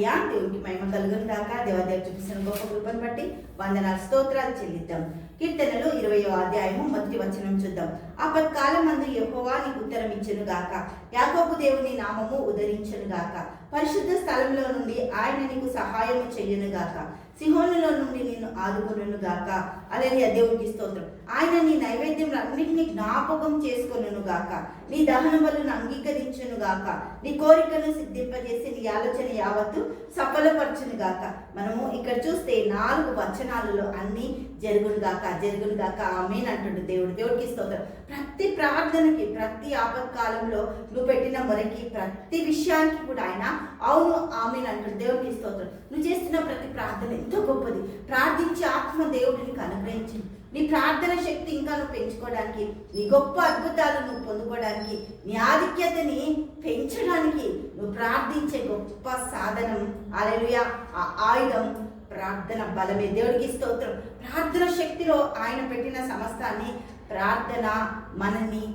Hallelujah దేవునికి మహిమ కలుగును గాక. దేవాదేవి చూపిస్తున్న గొప్ప కృపను బట్టి వందన స్తోత్రాలు చెల్లిద్దాం. కీర్తనలు ఇరవై అధ్యాయము మొదటి వచనం చూద్దాం. ఆపత్కాలం అందు యహోవా నీకు ఉత్తరం ఇచ్చును గాక. యాకోబు దేవుని నామము ఉదరించను గాక. పరిశుద్ధ స్థలంలో నుండి ఆయన నీకు సహాయము చెయ్యను గాక. సిహోనులో నుండి ఆదుకొనును ఆదుకును గాక అలలియ దేవునికి స్తోత్రం. ఆయన నీ నైవేద్యం అన్నింటినీ జ్ఞాపకం చేసుకొనును గాక నీ దహన బలును అంగీకరించును గాక నీ కోరికను సిద్ధింపజేసి నీ ఆలోచన యావత్తు సఫలపరచును గాక మనము ఇక్కడ చూస్తే నాలుగు వచనాలలో అన్ని జరుగును గాక జరుగును గాక ఆమెన్ అంటుండు దేవుడు. దేవుడికి స్తోత్రం. ప్రతి ప్రార్థనకి ప్రతి ఆపత్కాలంలో నువ్వు పెట్టిన మొరకి ప్రతి విషయానికి కూడా ఆయన అవును ఆమెన్ అంటుండు. స్తోత్రం నువ్వు చేస్తున్న ప్రతి ప్రార్థన ఎంతో గొప్పది. ప్రార్థించే ఆత్మ దేవుడిని నీకు అనుగ్రహించింది. నీ ప్రార్థన శక్తి ఇంకా నువ్వు పెంచుకోవడానికి నీ గొప్ప అద్భుతాలు నువ్వు పొందుకోవడానికి నీ ఆధిక్యతని పెంచడానికి నువ్వు ప్రార్థించే గొప్ప సాధనం అలలుయ ఆ ఆయుధం ప్రార్థన బలమే. దేవుడికి స్తోత్రం. ప్రార్థన శక్తిలో ఆయన పెట్టిన సమస్తాన్ని ప్రార్థన మనల్ని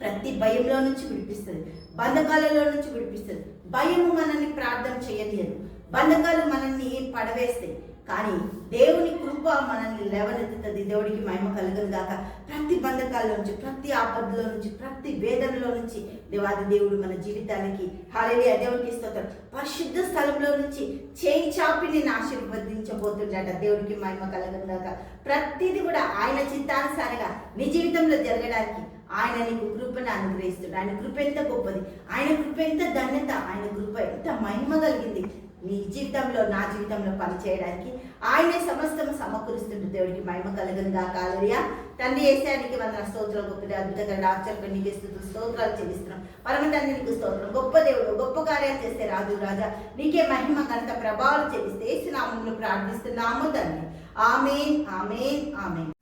ప్రతి భయంలో నుంచి విడిపిస్తుంది. బంధకాలలో నుంచి విడిపిస్తుంది. భయము మనల్ని ప్రార్థన చేయలేదు బంధకాలు మనల్ని పడవేస్తాయి. కానీ దేవుని కృప మనల్ని లేవనెత్తుతుంది. దేవుడికి మహిమ కలుగును గాక. ప్రతి బంధకాల్లో నుంచి ప్రతి ఆపదలో నుంచి ప్రతి వేదనలో నుంచి దేవాది దేవుడు మన జీవితానికి హాలేలి దేవుడికి స్తోత్రం. పరిశుద్ధ స్థలంలో నుంచి చేయి చాపి నేను ఆశీర్వదించబోతుండట. దేవుడికి మహిమ కలుగును గాక. ప్రతిది కూడా ఆయన చిత్తానుసారంగా నీ జీవితంలో జరగడానికి ఆయన నీకు కృపను అనుగ్రహిస్తాడు ఆయన కృప ఎంత గొప్పది. ఆయన కృప ఎంత ధన్యత. ఆయన కృప ఎంత మహిమ కలిగింది. నీ జీవితంలో నా జీవితంలో పనిచేయడానికి ఆయనే సమస్తము సమకూరుస్తుంటే దేవుడికి మహిమ కలగనుగా కాలరియా తండ్రి ఏసానికి వందన స్తోత్రం గొప్పది అద్భుతంగా ఆచరణ చేస్తూ స్తోత్రాలు చెల్లిస్తున్నాం. పరమ తండ్రి నీకు స్తోత్రం. గొప్ప దేవుడు గొప్ప కార్యాలు చేస్తే రాజు రాజా నీకే మహిమ గంత ప్రభావాలు చెల్లిస్తే ఏసునామంలో ప్రార్థిస్తున్నాము తండ్రి. Amen amen amen.